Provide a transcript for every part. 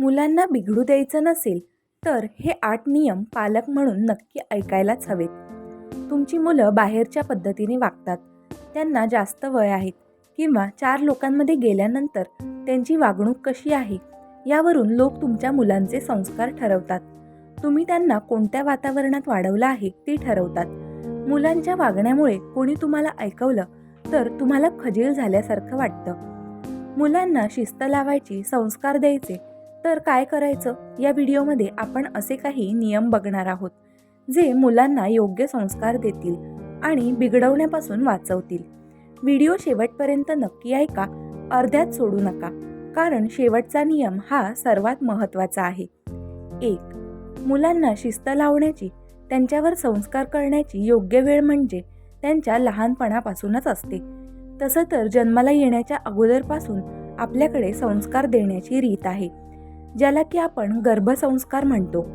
मुलांना बिघडू द्यायचं नसेल तर हे आठ नियम पालक म्हणून नक्की ऐकायलाच हवेत. तुमची मुलं बाहेरच्या पद्धतीने वागतात. त्यांना जास्त वय आहेत किंवा चार लोकांमध्ये गेल्यानंतर त्यांची वागणूक कशी आहे यावरून लोक तुमच्या मुलांचे संस्कार ठरवतात. तुम्ही त्यांना कोणत्या वातावरणात वाढवलं आहे ते ठरवतात. मुलांच्या वागण्यामुळे कोणी तुम्हाला ऐकवलं तर तुम्हाला खजील झाल्यासारखं वाटतं. मुलांना शिस्त लावायची संस्कार द्यायचे तर काय करायचं? या व्हिडिओमध्ये आपण असे काही नियम बघणार आहोत जे मुलांना योग्य संस्कार देतील आणि बिघडवण्यापासून वाचवतील. व्हिडिओ शेवटपर्यंत नक्की ऐका अर्ध्यात सोडू नका कारण शेवटचा नियम हा सर्वात महत्त्वाचा आहे. एक मुलांना शिस्त लावण्याची त्यांच्यावर संस्कार करण्याची योग्य वेळ म्हणजे त्यांच्या लहानपणापासूनच असते. तसं तर जन्माला येण्याच्या अगोदरपासून आपल्याकडे संस्कार देण्याची रीत आहे. ज्याला की आपण गर्भसंस्कार म्हणतो.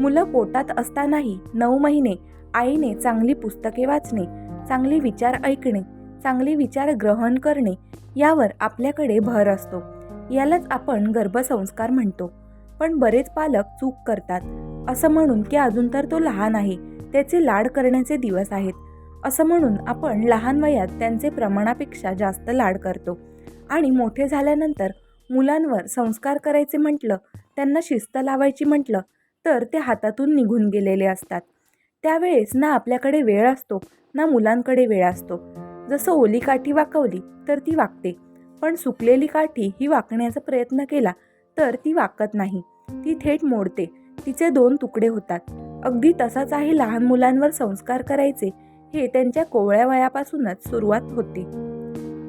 मुलं पोटात असतानाही नऊ महिने आईने चांगली पुस्तके वाचणे चांगले विचार ऐकणे चांगले विचार ग्रहण करणे यावर आपल्याकडे भर असतो. यालाच आपण गर्भसंस्कार म्हणतो. पण बरेच पालक चूक करतात. असं म्हणून की अजून तर तो लहान आहे त्याचे लाड करण्याचे दिवस आहेत. असं म्हणून आपण लहान वयात त्यांचे प्रमाणापेक्षा जास्त लाड करतो. आणि मोठे झाल्यानंतर मुलांवर संस्कार करायचे म्हटलं त्यांना शिस्त लावायची म्हटलं तर ते हातातून निघून गेलेले असतात. त्यावेळेस ना आपल्याकडे वेळ असतो ना मुलांकडे वेळ असतो. जसं ओली काठी वाकवली तर ती वाकते. पण सुकलेली काठी ही वाकण्याचा प्रयत्न केला तर ती वाकत नाही. ती थेट मोडते. तिचे दोन तुकडे होतात. अगदी तसाच आहे लहान मुलांवर संस्कार करायचे हे त्यांच्या कोवळ्या वयापासूनच सुरुवात होते.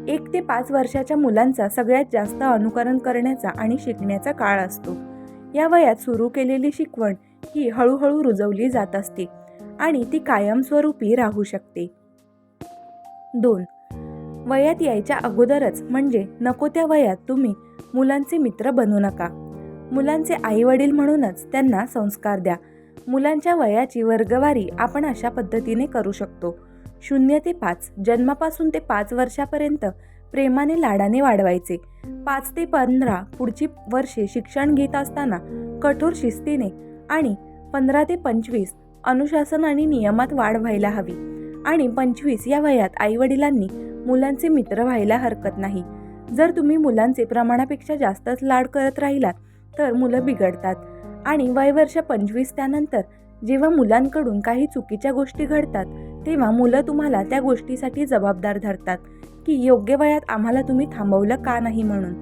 एक ते पाच वर्षाच्या मुलांचा सगळ्यात जास्त अनुकरण करण्याचा आणि शिकण्याचा काळ असतो. या वयात सुरू केलेली शिकवण ही हळूहळू रुजवली जात असते आणि ती कायमस्वरूपी राहू शकते. दोन. वयात यायच्या अगोदरच म्हणजे नको त्या वयात तुम्ही मुलांचे मित्र बनू नका. मुलांचे आई वडील म्हणूनच त्यांना संस्कार द्या. मुलांच्या वयाची वर्गवारी आपण अशा पद्धतीने करू शकतो. शून्य ते पाच जन्मापासून ते पाच वर्षापर्यंत प्रेमाने लाडाने वाढवायचे. पाच ते पंधरा पुढची वर्षे शिक्षण घेत असताना कठोर शिस्तीने आणि पंधरा ते पंचवीस अनुशासन आणि नियमात वाढ व्हायला हवी. आणि पंचवीस या वयात आईवडिलांनी मुलांचे मित्र व्हायला हरकत नाही. जर तुम्ही मुलांचे प्रमाणापेक्षा जास्तच लाड करत राहिलात तर मुलं बिघडतात. आणि वय वर्ष पंचवीस त्यानंतर जेव्हा मुलांकडून काही चुकीच्या गोष्टी घडतात तेव्हा मुलं तुम्हाला त्या गोष्टीसाठी जबाबदार धरतात की योग्य वयात आम्हाला तुम्ही थांबवलं का नाही म्हणून.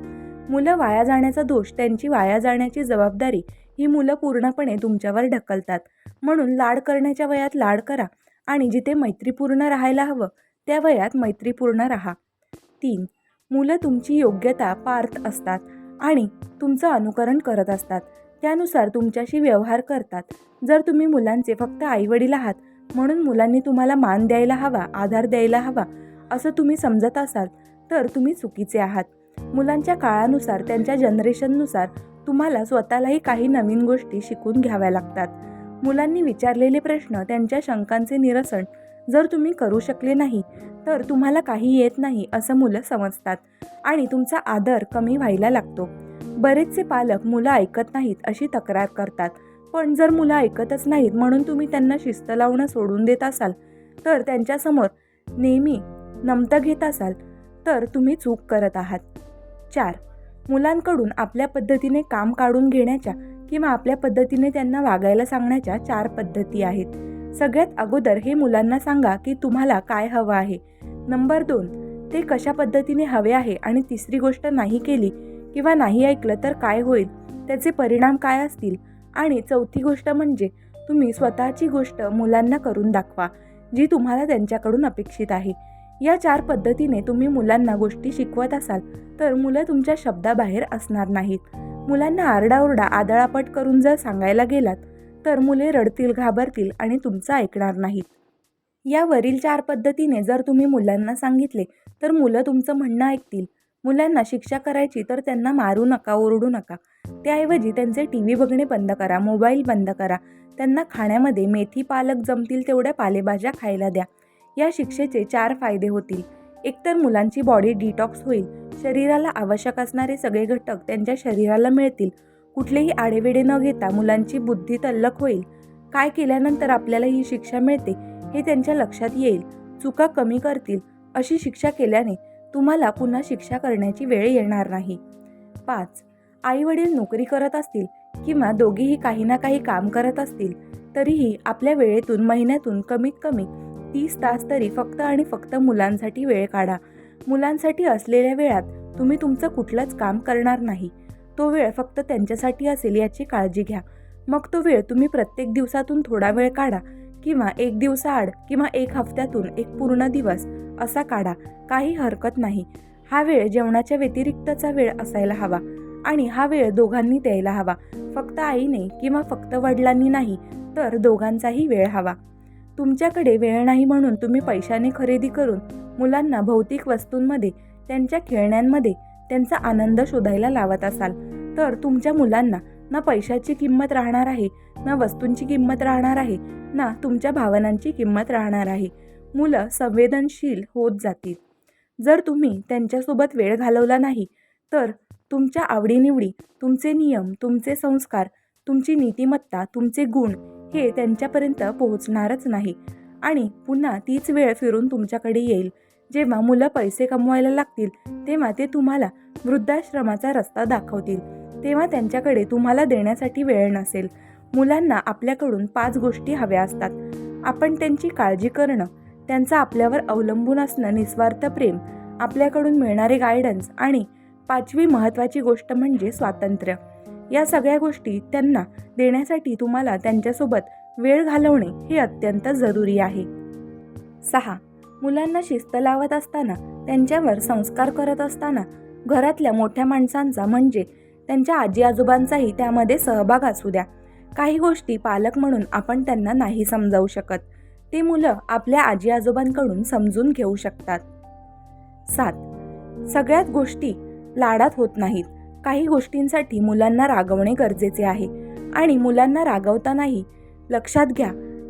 मुलं वाया जाण्याचा दोष त्यांची वाया जाण्याची जबाबदारी ही मुलं पूर्णपणे तुमच्यावर ढकलतात. म्हणून लाड करण्याच्या वयात लाड करा आणि जिथे मैत्रीपूर्ण राहायला हवं त्या वयात मैत्रीपूर्ण राहा. तीन मुलं तुमची योग्यता पार्थ असतात आणि तुमचं अनुकरण करत असतात. त्यानुसार तुमच्याशी व्यवहार करतात. जर तुम्ही मुलांचे फक्त आईवडील आहात म्हणून मुलांनी तुम्हाला मान द्यायला हवा आधार द्यायला हवा असं तुम्ही समजत असाल तर तुम्ही चुकीचे आहात. मुलांच्या काळानुसार त्यांच्या जनरेशननुसार तुम्हाला स्वतःलाही काही नवीन गोष्टी शिकून घ्याव्या लागतात. मुलांनी विचारलेले प्रश्न त्यांच्या शंकांचे निरसन जर तुम्ही करू शकले नाही तर तुम्हाला काही येत नाही असं मुलं समजतात आणि तुमचा आदर कमी व्हायला लागतो. बरेचसे पालक मुलं ऐकत नाहीत अशी तक्रार करतात. पण जर मुलं ऐकतच नाहीत म्हणून तुम्ही त्यांना शिस्त लावणं सोडून देत असाल तर त्यांच्यासमोर नेहमी नमतं घेत असाल तर तुम्ही चूक करत आहात. चार मुलांकडून आपल्या पद्धतीने काम काढून घेण्याच्या किंवा आपल्या पद्धतीने त्यांना वागायला सांगण्याच्या चार पद्धती आहेत. सगळ्यात अगोदर हे मुलांना सांगा की तुम्हाला काय हवं आहे. नंबर दोन ते कशा पद्धतीने हवे आहे आणि तिसरी गोष्ट नाही केली किंवा नाही ऐकलं तर काय होईल? त्याचे परिणाम काय असतील? आणि चौथी गोष्ट म्हणजे तुम्ही स्वतःची गोष्ट मुलांना करून दाखवा जी तुम्हाला त्यांच्याकडून अपेक्षित आहे. या चार पद्धतीने तुम्ही मुलांना गोष्टी शिकवत असाल तर मुलं तुमच्या शब्दाबाहेर असणार नाहीत. मुलांना आरडाओरडा आदळापट करून जर सांगायला गेलात तर मुले रडतील घाबरतील आणि तुमचं ऐकणार नाहीत. यावरील चार पद्धतीने जर तुम्ही मुलांना सांगितले तर मुलं तुमचं म्हणणं ऐकतील. मुलांना शिक्षा करायची तर त्यांना मारू नका ओरडू नका. त्याऐवजी त्यांचे टी व्ही बघणे बंद करा मोबाईल बंद करा. त्यांना खाण्यामध्ये मेथी पालक जमतील तेवढ्या पालेभाज्या खायला द्या. या शिक्षेचे चार फायदे होतील. एकतर मुलांची बॉडी डिटॉक्स होईल. शरीराला आवश्यक असणारे सगळे घटक त्यांच्या शरीराला मिळतील. कुठलेही आडेवेडे न घेता मुलांची बुद्धी तल्लख होईल. काय केल्यानंतर आपल्याला ही शिक्षा मिळते हे त्यांच्या लक्षात येईल. चुका कमी करतील अशी शिक्षा केल्याने तुम्हाला पुन्हा शिक्षा करण्याची वेळ येणार नाही. पाच. आई वडील नोकरी करत असतील किंवा दोघेही काही ना काही काम करत असतील तरीही आपल्या वेळेतून महिन्यातून कमीत कमी तीस तास तरी फक्त आणि फक्त मुलांसाठी वेळ काढा. मुलांसाठी असलेल्या वेळात तुम्ही तुमचं कुठलंच काम करणार नाही. तो वेळ फक्त त्यांच्यासाठी असेल याची काळजी घ्या. मग तो वेळ तुम्ही प्रत्येक दिवसातून थोडा वेळ काढा. किंवा एक दिवसाआड किंवा एक हफ्त्यातून एक पूर्ण दिवस असा काढा. काही हरकत नाही. हा वेळ जेवणाच्या व्यतिरिक्तचा वेळ असायला हवा आणि हा वेळ दोघांनी द्यायला हवा. फक्त आईने किंवा फक्त वडिलांनी नाही तर दोघांचाही वेळ हवा. तुमच्याकडे वेळ नाही म्हणून तुम्ही पैशाने खरेदी करून मुलांना भौतिक वस्तूंमध्ये त्यांच्या खेळण्यांमध्ये त्यांचा आनंद शोधायला लावत असाल तर तुमच्या मुलांना ना पैशाची किंमत राहणार आहे ना वस्तूंची किंमत राहणार आहे ना तुमच्या भावनांची किंमत राहणार आहे. मुलं संवेदनशील होत जातील. जर तुम्ही त्यांच्यासोबत वेळ घालवला नाही तर तुमच्या आवडीनिवडी तुमचे नियम तुमचे संस्कार तुमची नीतिमत्ता तुमचे गुण हे त्यांच्यापर्यंत पोहोचणारच नाही. आणि पुन्हा तीच वेळ फिरून तुमच्याकडे येईल. जेव्हा मुलं पैसे कमवायला लागतील तेव्हा ते तुम्हाला वृद्धाश्रमाचा रस्ता दाखवतील. तेव्हा त्यांच्याकडे तुम्हाला देण्यासाठी वेळ नसेल. मुलांना आपल्याकडून पाच गोष्टी हव्या असतात. आपण त्यांची काळजी करणं त्यांचं आपल्यावर अवलंबून असणं निस्वार्थ प्रेम आपल्याकडून मिळणारे गायडन्स आणि पाचवी महत्त्वाची गोष्ट म्हणजे स्वातंत्र्य. या सगळ्या गोष्टी त्यांना देण्यासाठी तुम्हाला त्यांच्यासोबत वेळ घालवणे हे अत्यंत जरुरी आहे. सहा. मुलांना शिस्त लावत असताना त्यांच्यावर संस्कार करत असताना घरातल्या मोठ्या माणसांचा म्हणजे त्यांच्या आजी आजोबांचाही त्यामध्ये सहभाग असू द्या. काही गोष्टी पालक म्हणून आपण त्यांना नाही समजावू शकत. ते मुलं आपल्या आजी आजोबांकडून समजून घेऊ शकतात. सात. सगळ्यात गोष्टी लाडात होत नाहीत. काही गोष्टींसाठी मुलांना रागवणे गरजेचे आहे. आणि मुलांना रागवतानाही लक्षात घ्या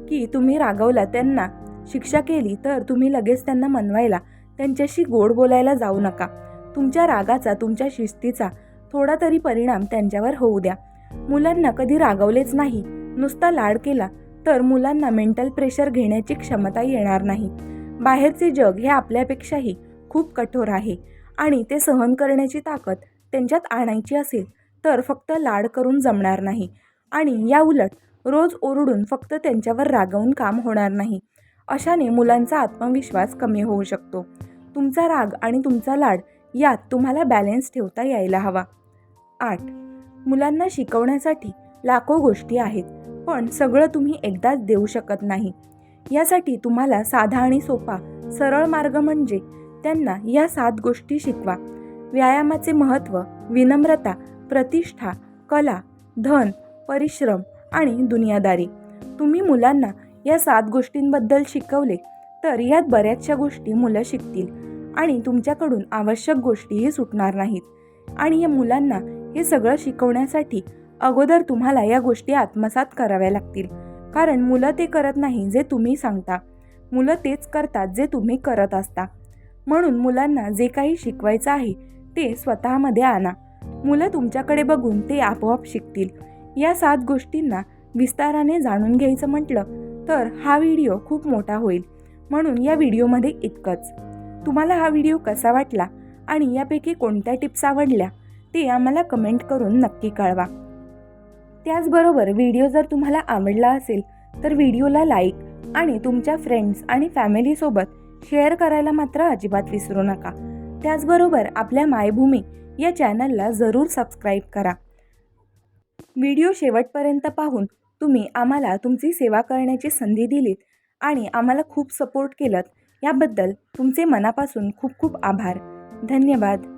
की तुम्ही रागवला त्यांना शिक्षा केली तर तुम्ही लगेच त्यांना मनवायला त्यांच्याशी गोड बोलायला जाऊ नका. तुमच्या रागाचा तुमच्या शिस्तीचा थोडा तरी परिणाम त्यांच्यावर होऊ द्या. मुलांना कधी रागवलेच नाही नुसता लाड केला तर मुलांना मेंटल प्रेशर घेण्याची क्षमता येणार नाही. बाहेरचे जग हे आपल्यापेक्षाही खूप कठोर आहे आणि ते सहन करण्याची ताकद त्यांच्यात आणायची असेल तर फक्त लाड करून जमणार नाही. आणि या उलट रोज ओरडून फक्त त्यांच्यावर रागवून काम होणार नाही. अशाने मुलांचा आत्मविश्वास कमी होऊ शकतो. तुमचा राग आणि तुमचा लाड यात तुम्हाला बॅलेन्स ठेवता यायला हवा. आठ. मुलांना शिकवण्यासाठी लाखो गोष्टी आहेत पण सगळं तुम्ही एकदाच देऊ शकत नाही. यासाठी तुम्हाला साधा आणि सोपा सरळ मार्ग म्हणजे त्यांना या सात गोष्टी शिकवा. व्यायामाचे महत्त्व विनम्रता प्रतिष्ठा कला धन परिश्रम आणि दुनियादारी. तुम्ही मुलांना या सात गोष्टींबद्दल शिकवले तर यात बऱ्याचशा गोष्टी मुलं शिकतील. आणि तुमच्याकडून आवश्यक गोष्टीही सुटणार नाहीत. आणि या मुलांना हे सगळं शिकवण्यासाठी अगोदर तुम्हाला या गोष्टी आत्मसात कराव्या लागतील. कारण मुलं ते करत नाही जे तुम्ही सांगता. मुलं तेच करतात जे तुम्ही करत असता. म्हणून मुलांना जे काही शिकवायचं आहे ते स्वतःमध्ये आणा. मुलं तुमच्याकडे बघून ते आपोआप शिकतील. या सात गोष्टींना विस्ताराने जाणून घ्यायचं म्हटलं तर हा व्हिडिओ खूप मोठा होईल. म्हणून या व्हिडिओमध्ये इतकंच. तुम्हाला हा व्हिडिओ कसा वाटला आणि यापैकी कोणत्या टिप्स आवडल्या ते आम्हाला कमेंट करून नक्की कळवा. त्याचबरोबर व्हिडिओ जर तुम्हाला आवडला असेल तर व्हिडिओला लाईक आणि तुमच्या फ्रेंड्स आणि फॅमिलीसोबत शेअर करायला मात्र अजिबात विसरू नका. त्याचबरोबर आपल्या मायभूमी या चॅनलला जरूर सबस्क्राईब करा. व्हिडिओ शेवटपर्यंत पाहून तुम्ही आम्हाला तुमची सेवा करण्याची संधी दिलीत आणि आम्हाला खूप सपोर्ट केलं याबद्दल तुमचे मनापासून खूप खूप आभार. धन्यवाद.